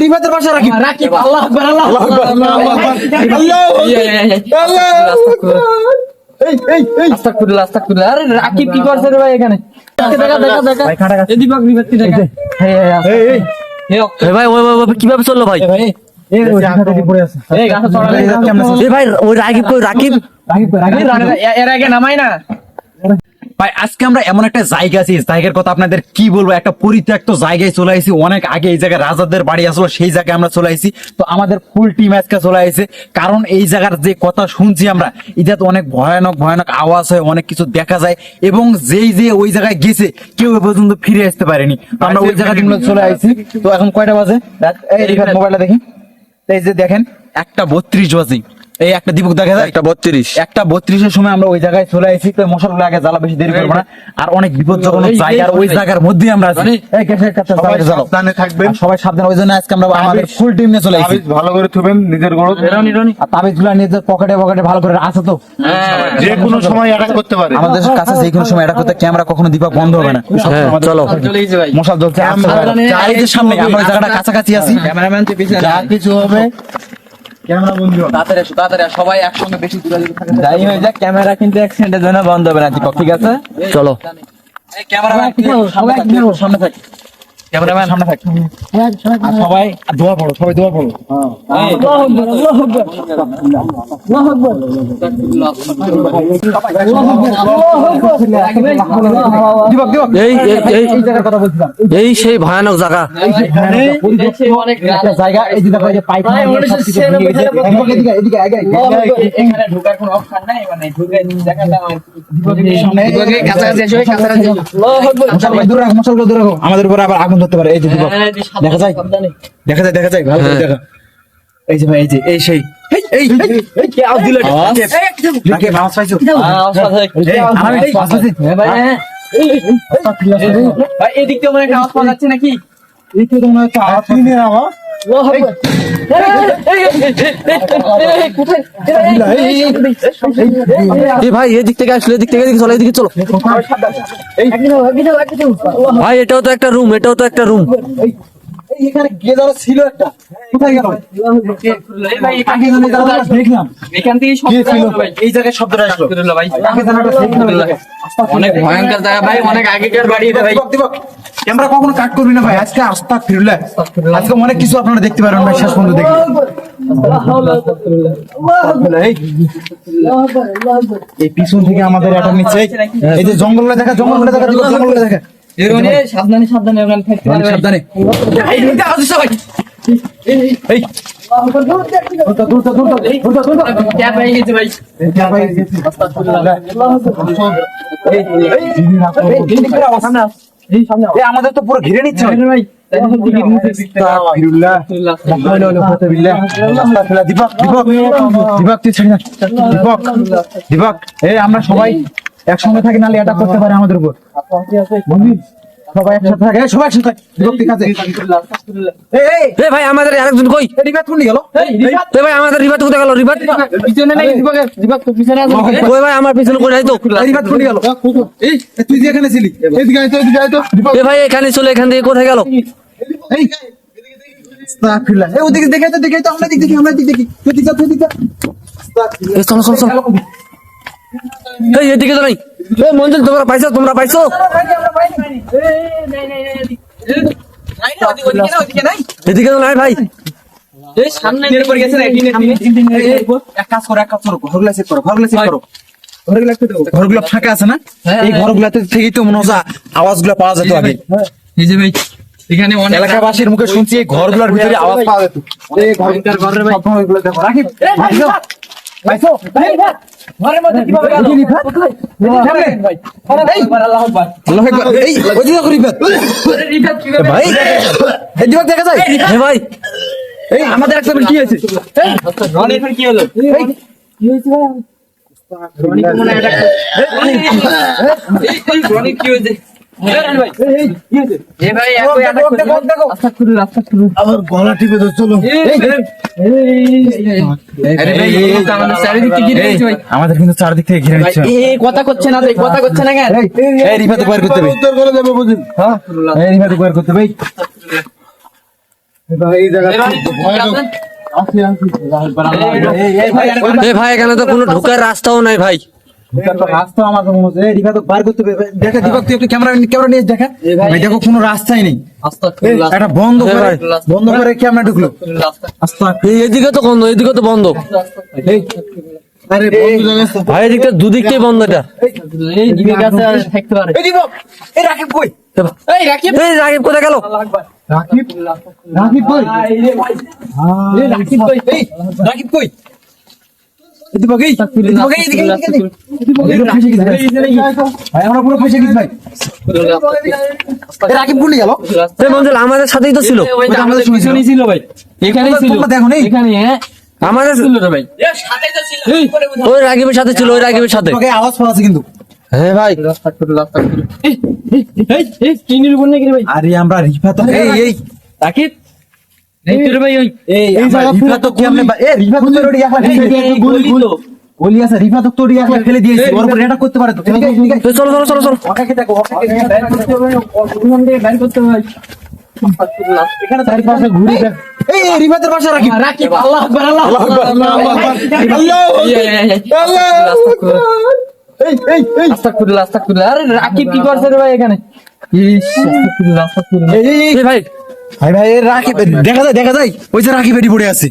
রিফাতের পাশে রাখি। রাখি। আল্লাহ আকবার আল্লাহ আকবার। আল্লাহ এই এই এই আস্তাগফিরুল্লাহ, আস্তাগফিরুল্লাহ। আরে রাকিব কি করছে রে ভাই এখানে? দেখা, দেখা, দেখা। এই দীপক, দীপক, তুই দেখা। এই, এই, এই এই এই, এ ভাই ওই ওই- ওই কীভাবে চলল ভাই? ভাই ওই রাকিব কই? রাকিব? রাকিব রাকিব এর আগে নামাই না? ভাই, আজকে আমরা এমন একটা জায়গা আছি জায়গার কথা আপনাদের কি বলব? একটা পরিত্যক্ত জায়গায় চলে আসি অনেক আগে এই জায়গায় রাজাদের বাড়ি আসলো, সেই জায়গায় আমরা চলে আসি তো আমাদের ফুল টিম আজকে চলে আসছে কারণ এই জায়গার যে কথা শুনছি আমরা, এটা তো অনেক ভয়ানক ভয়ানক আওয়াজ হয়, অনেক কিছু দেখা যায়। এবং যেই যে ওই জায়গায় গেছে, কেউ এ পর্যন্ত ফিরে আসতে পারেনি। আমরা ওই আমরা চলে আসছি তো এখন কয়টা বাজে? মোবাইলটা দেখি। এই যে দেখেন, একটা বত্রিশ বাজে। এই একটা দীপক দেখা যায়? একটা বত্রিশ। একটা বত্রিশের সময় আমরা ওই জায়গায় চলে আসি তো মশাগুলো আগে জ্বালা বেশি দেরি করব না। আর অনেক বিপজ্জনক জায়গার ওই জায়গার মধ্যে আমরা আছি। এই গ্যাসের কাছে সবাই সাবধানে থাকবেন। সবাই সাবধান ওই জন্য আজকে আমরা আমাদের ফুল টিম নিয়ে চলে আসি ভালো করে থুবেন নিজের রনি আর তাবিজগুলা নিজের পকেটে পকেটে ভালো করে আছে তো? যে কোনো সময় অ্যাটাক করতে পারে। আমাদের কাছে যে কোনো সময় এটা করতে ক্যামেরা কখনো দীপক বন্ধ হবে না। হ্যাঁ চলো। মশাল জ্বলছে সামনে আমরা ওই জায়গাটা কাছাকাছি আছি। ক্যামেরাম্যান যা কিছু হবে ক্যামেরা তাড়াতাড়ি সবাই একসঙ্গে বেশি দূরে দূরে থাকে। যাই হয়ে যাক ক্যামেরা কিন্তু এক সেকেন্ডের জন্য বন্ধ হবে না ঠিক আছে? চলো ক্যামেরা সামনে থাক। ক্যামেরাম্যান সামনে থাক। আর সবাই আর দোয়া পড়ো সবাই দোয়া পড়ো। এই সেই ভয়ানক জায়গা। জায়গা। এই ঢোকার কোনো অপশন নাই? মানে ঢুকে কাছাকাছি। আমাদের উপরে আবার আগুন ধরতে পারে এই যে দীপক হ্যাঁ, দেখা যায় দেখা যায় দেখা যায় ভালো করে দেখা এই যে ভাই এই যে এই সেই? হ্যাঁ। হ্যাঁ, হ্যাঁ। এদিক মনে হয় একটা আওয়াজ পাওয়া যাচ্ছে নাকি ভাই এদিক থেকে আসলে এদিক থেকে চলো এদিকে চলো ভাই এটাও তো একটা রুম এটাও তো একটা রুম এখানে ছিল একটা। কোথায় গেল? দেখলাম। এখান থেকে। এই জায়গায় শব্দটা আসলো। ভাই। অনেক ভয়ঙ্কর জায়গা ভাই অনেক আগেকার বাড়ি ভাই। দীপক, দীপক, ক্যামেরা কখনো কাট করবি না ভাই আজকে আস্তা ফিরলে। আজকে অনেক কিছু আপনারা দেখতে পারেন ভাই শেষ পর্যন্ত দেখি এই, পিছন থেকে আমাদের নিচ্ছে। এই- যে জঙ্গলগুলো দেখা জঙ্গলগুলো দেখা জঙ্গলগুলো দেখা। সাবধানে সাবধানে। সাবধানে এই, আমাদের তো পুরো ঘিরে নিচ্ছে ভাই। দীপক দীপক দীপক তুই দীপক দীপক। এই আমরা সবাই একসঙ্গে থাকি নাহলে এটা করতে পারে আমাদের উপর। সবাই একসাথে থাকে। সবাই একসাথে থাকে। দীপক ঠিক আছে এই। এই ভাই আমাদের আরেকজন কই? রিবাত কোন গেল? এ ভাই আমাদের রিবাত কোথায় গেল? রিবাত? পিছনে নাই দীপকের দীপক তো পিছনে আছে। ওই ভাই আমার পিছনে কই নাই তো রিবাত কোন গেল? এই তুই যে এখানে ছিলি? এদিকে আয় তো এদিকে আয় তো। এ ভাই এখানে চলে এখান থেকে কোথায় গেল? এই। আস্তাগফিরুল্লাহ। এই ওদিকে দেখে তো দেখে তো। আমরা দিক দেখি আমরা দিক দেখি তুই দিক যা তুই দিক যা। চলো চলো চলো। এই এদিকে তো নাই এ মঞ্জুল তোমরা পাইছো তোমরা পাইছো? এদিকে তো নাই ভাই। সামনে গেছে না টিনে টিনে এই, এই, এক কাজ করো এক কাজ করো ঘরগুলো চেক করো ঘরগুলো চেক করো। ঘরগুলো একটু দেখো। ঘরগুলো ফাঁকা আছে না? এই ঘরগুলোতে থেকেই তো মনে হয় আওয়াজগুলো পাওয়া যেত আগে। এই যে ভাই এখানে অনেক এলাকাবাসীর মুখে শুনছি এই ঘরগুলোর ভিতরে আওয়াজ পাওয়া যেত। এই ঘরের ভাই। সব ঘরের মধ্যে কীভাবে গেল। ভাই। আল্লাহু আকবার। আল্লাহু আকবার। এই ওই দিকে রিফাত। রিফাত কীভাবে ভাই। এই দিকে দেখা যায়? হে ভাই। এই আমাদের একটা কি হয়েছে? রনি কি হলো? এই রনি কি হয়েছে? ভাই গলা টিপে চলো ভাই, তো আমাদের চারিদিকে ঘিরে নিচ্ছে ভাই। আমাদের কিন্তু চারদিক থেকে ঘিরে নিচ্ছে কথা করছে না কথা করছে না কেন? এই রিফাত বের করতে হবে উত্তর করে দেবো বুঝিন এই রিফাত বের করতে হবে এই জায়গা ভাই, ভাই এখানে তো কোনো ঢোকার রাস্তাও নাই ভাই রাস্তা আমাদের মনে হচ্ছে। এই রিফাত বার করতে দেখা দীপক তুই একটু ক্যামেরা ক্যামেরা নিয়ে দেখা। ভাই। দেখো কোনো রাস্তাই নেই। আস্তাগফিরুল্লাহ, বন্ধ করে বন্ধ করে ক্যামেরা ঢুকলো। আস্তাগফিরুল্লাহ, এদিকে তো বন্ধ এদিকে তো বন্ধ। আরে বন্ধু জায়গা ভাই এদিকটা দুদিকটাই বন্ধ এটা। রাকিব কই? রাকিব। কোথায় গেল? রাকিব? রাকিব কই? রাকিব কই? রাকিব কই? আমাদের সাথেই তো ছিল ওই যে আমাদের পিছনেই ছিল ভাই। এখানেই ছিল। দেখো এখানে, হ্যাঁ। আমাদের ছিল রে ভাই। ওই রাকিবের সাথে ছিল ওই রাকিবের সাথে আওয়াজ পাওয়া আছে কিন্তু হ্যাঁ ভাই? আরে আমরা রাকিব? তো। এই এই, ফেলে তো। বলি আছে রিফাত তো ওড়ি একলা ফেলে দিয়েছে ওর উপর এটা করতে পারে তো এদিকে, এদিকে। এই চলো চলো চলো চলো ওকে দেখো ওকে করতে হবে, ওখান থেকে বের করতে হবে ভাই। আস্তাগফিরুল্লাহ। এখানে চারিপাশে ঘুরে দেখ এই এই রিফাতের পাশে রাখি রাকিব, আল্লাহ আকবার, আল্লাহ আকবার, আল্লাহ আকবার। এই, এই, এই, এই। এই এই এই আস্তাগফিরুল্লাহ, আস্তাগফিরুল্লাহ। আরে রাকিব কি করছে রে ভাই এখানে ইস, আস্তাগফিরুল্লাহ, আস্তাগফিরুল্লাহ। এই, এই, এই। এই ভাই ভাই ভাই রাখি দেখা যায় দেখা যায়। ওই যে রাখি এটি পড়ে আছে।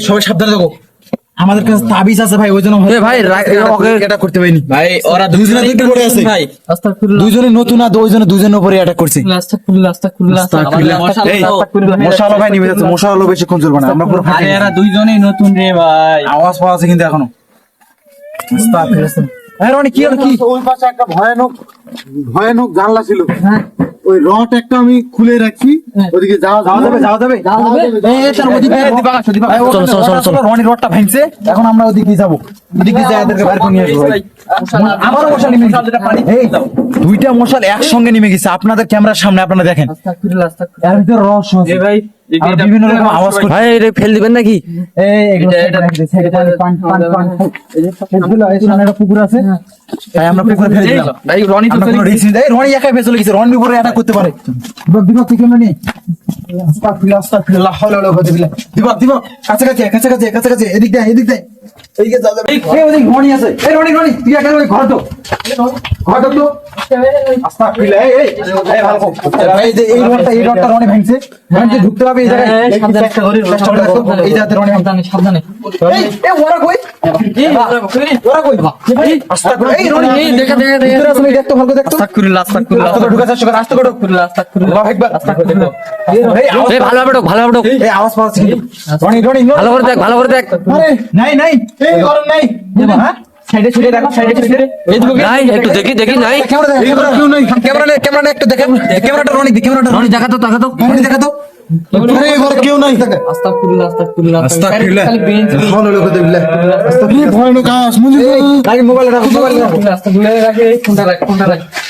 সবাই সাবধানে থাকো। আমাদের কাছে তাবিজ আছে ভাই ওই জন্য ভাই, এটা করতে পারিনি। ভাই ওরা দুইজনে দুইটা পড়ে আছে? ভাই। আস্তাগফিরুল্লাহ, দুইজনে নতুন আর দুইজনে দুইজনের উপরে অ্যাটাক করছে। আস্তাগফিরুল্লাহ, আস্তাগফিরুল্লাহ। আস্তাগফিরুল্লাহ। আমাদের এই, আস্তাগফিরুল্লাহ। মশা আলো ভাই নিবে যাচ্ছে। মশা আলো বেশিক্ষণ চলবে না আমরা পুরো ফাটে গেছি। দুইজনেই নতুন রে ভাই। আওয়াজ পাওয়া আছে কিন্তু এখনও। আস্তাগফিরুল্লাহ। এই রনি কি হলো কি? ওই পাশে একটা ভয়ানক ভয়ানক জানলা ছিল। ওই রড একটা আমি খুলে রাখছি ওদিকে যাওয়া যাবে। যাওয়া যাবে রডটা ভাঙছে। এখন আমরা ওদিকে যাব। ওদিকে যাই এদেরকে বাইরে নিয়ে আসব মশা নেমে। দুইটা মশাল একসঙ্গে নেমে গেছে। আপনাদের ক্যামেরার সামনে আপনারা দেখেন। এর ভিতরে ভাই বিভিন্ন রকম আওয়াজ করছে। ভাই এটা ফেল দিবেন নাকি? এটা- পুকুর আছে। তাই আমরা পুকুরে ফেলে দিলাম। ভাই রনি তো আমরা কোনো risk নিই রনি একাই গেছে। রনির উপরে অ্যাটাক করতে পারে। আস্তাগফিরুল্লাহ, আস্তাগফিরুল্লাহ, হাওলা কুওয়াতা বিল্লাহ। কাছাকাছি কাছাকাছি কাছাকাছি এদিক দেয় এদিক দিয়ে। এইদিকে যাওয়া যাবে। এই, ওদিকে রনি আছে। এই রনি রনি তুই একা রনি ঘর তো ঘর তো তো আস্তাগফিরুল্লাহ, এই, এই, এই, ভালো এই যে এই রডটা এই রডটা রনি ভাঙছে। রনি ঢুকতে পারবে এই জায়গায়। এই, এই সাবধানে, চেষ্টা করি চেষ্টা করে এই জায়গাতে রনি ভাঙছে। সাবধানে। সাবধানে এই, এই, ওরা কই? ওরা কই? আস্তাগফিরুল্লাহ, এই রনি এই, দেখা, ভালো করে আস্তে আস্তে। এই ঢোক এই আওয়াজ পাওয়া রনি রনি। ভালো দেখ ভালো করে দেখ। আরে নাই নাই। এই গরম নাই। হ্যাঁ? সাইডে ছুটে দেখো সাইডে ছুটে নাই একটু দেখি দেখি নাই। ক্যামেরা ক্যামেরা কেউ নাই। ক্যামেরা নেই ক্যামেরা নেই একটু দেখেন ক্যামেরাটা রনি ক্যামেরাটা রনি। দেখা তো দেখা তো। রনি দেখা তো। আরে ঘরে কেউ নাই। আস্তাগফিরুল্লাহ, আস্তাগফিরুল্লাহ, আস্তাগফিরুল্লাহ। দিবিল্লাহ এই ভয়ানক আওয়াজ মুজি মোবাইল রাখো মোবাইল রাখো। আস্তাগফিরুল্লাহ, রাখ, ফোনটা রাখ, ফোনটা রাখ।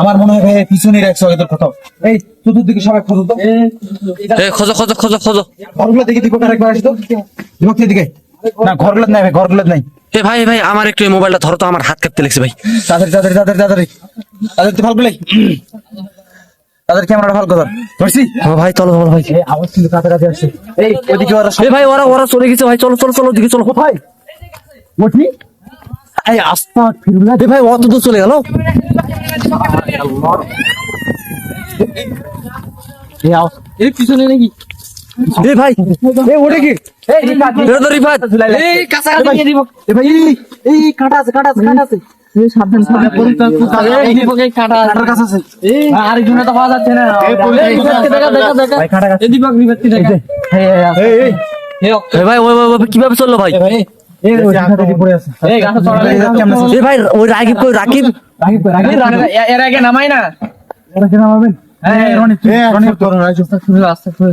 আমার মনে হয় পিছনে রাখছো এদের কোথাও এই চতুর্দিকে সবাই খোঁজো তো। খোঁজো খোঁজো খোঁজো খোঁজো। ঘরগুলো দেখি দীপক আরেকবার আসতো দীপক দিকে না ঘরগুলো নাই ভাই ঘরগুলো নাই। এ ভাই ভাই আমার একটু মোবাইলটা ধরো তো আমার হাত কাঁপতে লেগেছে ভাই। তাদের তাদের তাদের তাদের। তাদের তো ভালো বলে তাদের ক্যামেরাটা ভালো কথা? ধরছি? ভাই চলো চলো ভাই। এই আওয়াজ কিন্তু কাছাকাছি আসছে। এই ওদিকে ওরা ভাই ওরা ওরা চলে গেছে ভাই চলো চলো চলো দিকে চলো। কোথায়? ওঠি এই আস্তা ফিরুলা এ ভাই অত দূর চলে গেল এই পিছনে নাকি ভাই এ ওটা কি তো আরেকজনে তো পাওয়া যাচ্ছে না কীভাবে চলল ভাই ভাই ওই রাকিব কই রাকিব রাকিব রাকিব। এর আগে নামাই না? এরা কেন মারবেন এই রনি তুই রনি তোর রাজু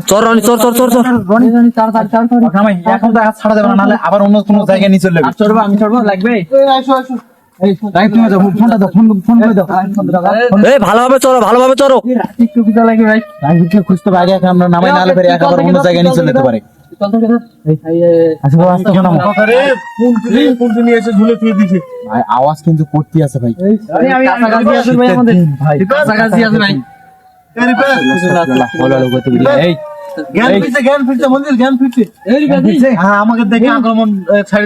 চর রনি চর চর চর চর রনি রনি তাড়াতাড়ি তাড়াতাড়ি নামাই। এখন তো হাত ছাড়া যাবে না নাহলে আবার অন্য কোনো জায়গায় নিয়ে চলে যাবে। চড়বো আমি চড়বো লাগবে? এই রাকিব তুমি যাও ফোনটা দাও ফোন ফোন করে দাও ভালোভাবে চলো ভালোভাবে চলো লাগবে ভাই। রাকিবকে খুঁজতে হবে আমরা নামাই নাহলে ফেরে একেবারে অন্য জায়গায় নিয়ে চলে যেতে পারে। আচ্ছা আওয়াজ কিন্তু করতে আছে ভাই হ্যাঁ আমাকে দেখে আক্রমণ আহ, ছাড়ি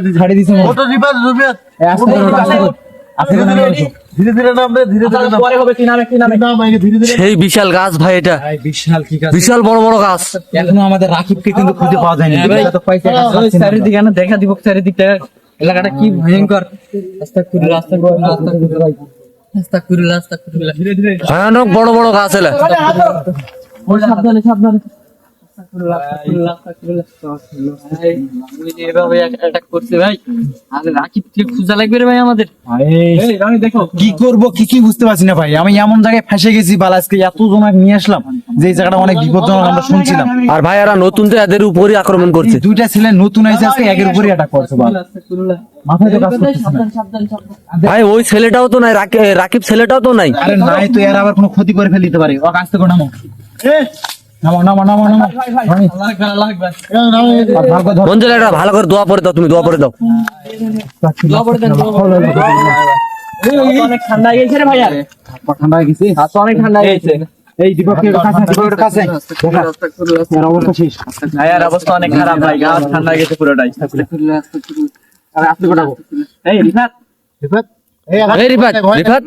কি কি সেই বিশাল গাছ ভাই এটা। বিশাল ঠিক আছে বিশাল বড় বড় গাছ। এখনও আমাদের রাকিবকে কিন্তু খুঁজে পাওয়া যায়নি। এটা তো পয়সা ওই চারিদিকে না দেখা দিব চারিদিকটা। এলাকাটা কি ভয়ঙ্কর। রাস্তা করে রাস্তা করে রাস্তা করে ভাই। রাস্তা করে রাস্তা করে ধীরে ধীরে ভয়ানক বড় বড় গাছ এলা। সাবধানে সাবধানে। এভাবে অ্যাটাক করছে ভাই আরে রাকিব কে খুঁজা লাগবে রে ভাই আমাদের। দেখো। কি করব কি কি বুঝতে পারছি না ভাই। আমি এমন জায়গায় ফেসে গেছি বাল এত জনক নিয়ে আসলাম যে জায়গাটা অনেক বিপজ্জনক আমরা শুনছিলাম। আর ভাই এরা নতুন তো এদের উপরই আক্রমণ করছে। দুইটা ছেলে নতুন আইছে আজকে একের উপরই অ্যাটাক করছে মাথায় তো কাজ ভাই ওই ছেলেটাও তো নাই রাকি- রাকিব ছেলেটাও তো নাই। আরে নাই তো এর আবার কোনো ক্ষতি করে ফেলিতে পারে। ও কাজ থেকে নামো। মঞ্জুল এটা ভালো করে দোয়া পরে দাও তুমি দোয়া পরে দাও। অনেক ঠান্ডা গেছে রে ভাইয়া। ঠান্ডা গেছে। হাত অনেক ঠান্ডা গেছে। এই দীপকের কাছে দীপকের কাছে। এর অবস্থা শেষ। ভাইয়ার অবস্থা অনেক খারাপ ভাই গা ঠান্ডা গেছে পুরোটাই। আরে আপনি কোটাবো এই রিফাত। রিপেয়ার এই এই রিফাত রিফাত।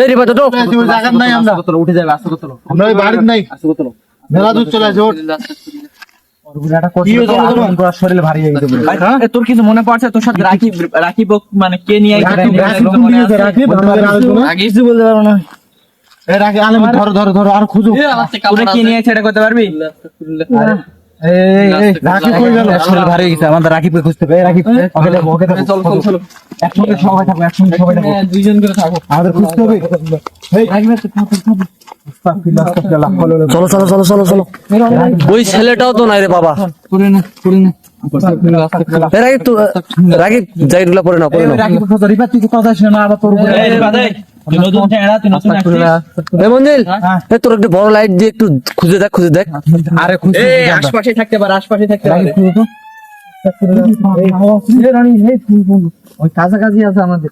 এই। রিফাত ওঠো। ওই জায়গার নাই আমরা। তোলো উঠে যাবে আস্তে করে আমরা বাড়ির নাই। আস্তে করে তোলো মেলা দূর চলে আসে হয়ে তোর কিছু মনে পড়ছে? তোর সাথে রাখি রাখিব মানে কে নিয়ে কিছু বলতে পারব না। এই রাখি আলম ধরো ধরো ধরো আর খুঁজো। কে কি নিয়ে আইছে এটা করতে পারবি? রাকিব কই গেল? শরীর ভারী গেছে আমাদের রাকিবকে খুঁজতে হবে। রাকিব ওকে ওকে চল চল চল একসঙ্গে সবাই থাকো একসঙ্গে সবাই থাকো। দুইজন করে থাকো। আমাদের খুঁজতে হবে। এই আস্তাগফিরুল্লাহ, হলো, হলো। চলো চলো চলো চলো চলো। ওই ছেলেটাও তো নাই রে বাবা। করে না করে না। খোঁজো, রিফাত তুই কথা শুনে না আবার তোর উপরে এ তোর একটু বড় লাইট দিয়ে একটু খুঁজে দেখ খুঁজে দেখ। আরে আমরা। আশপাশে থাকতে পারে আশপাশে থাকতে পারে। খুঁজো। ওই কাছাকাছি আছে আমাদের।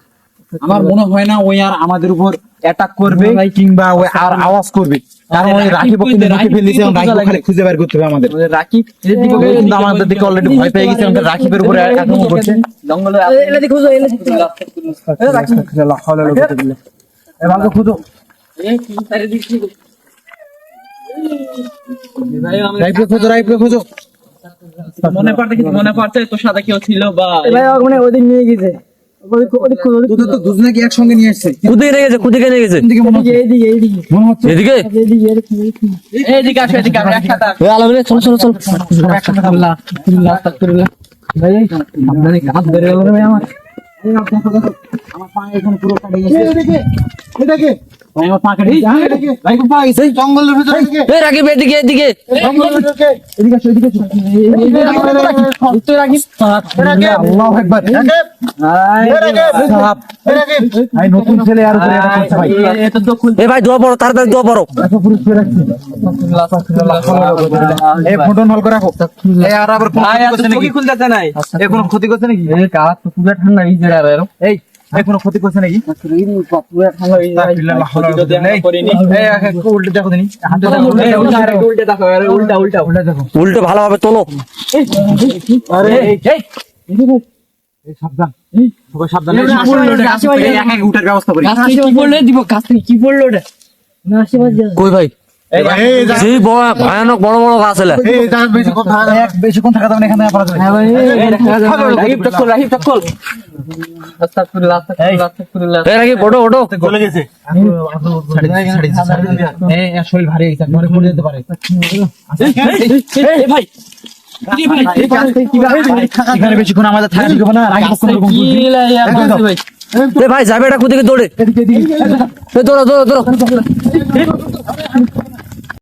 আমার মনে হয় না ওই আর আমাদের উপর অ্যাটাক করবে কিংবা ওই আর আওয়াজ করবে। কারণ ওই রাকিব কিন্তু মুখে ফেলেছে এবং রাকিব খালি খুঁজে বের করতে হবে আমাদের। রাকিব কিন্তু আমাদের দিকে অলরেডি ভয় পেয়ে গেছে আমাদের রাকিবের উপরে আক্রমণ করছে। জঙ্গলে এলে খুঁজো এলে এ ভালো খুঁজো। কি ভাই রাইফে খোঁজো রাইফে খোঁজো। মনে পড়তে কিছু মনে পড়ছে তোর সাথে কেউ ছিল বা মানে ওদিক নিয়ে গেছে। তো কি আমরা। আমার পায়ে এখন পুরো কাটে গেছে এদিকে জঙ্গলের ভিতরে এদিকে। এদিকে নতুন ছেলে আর এ ভাই। দোয়া পড়ো তাড়াতাড়ি দোয়া পড়ো। করে রাখো। আর আবার ক্ষতি নাই। এই কোনো ক্ষতি করছে নাকি? কাজ তো পুরো ঠান্ডা এই ভাই ক্ষতি করছে উল্টো ভালোভাবে তোলো ভয়ানক বড় বড় গাছ এলে বেশিক্ষণ থাকা যাবে এখানে ভাই। যাবে এটা কোথায় দৌড়ে? দৌড়ো দৌড়ো দৌড়ো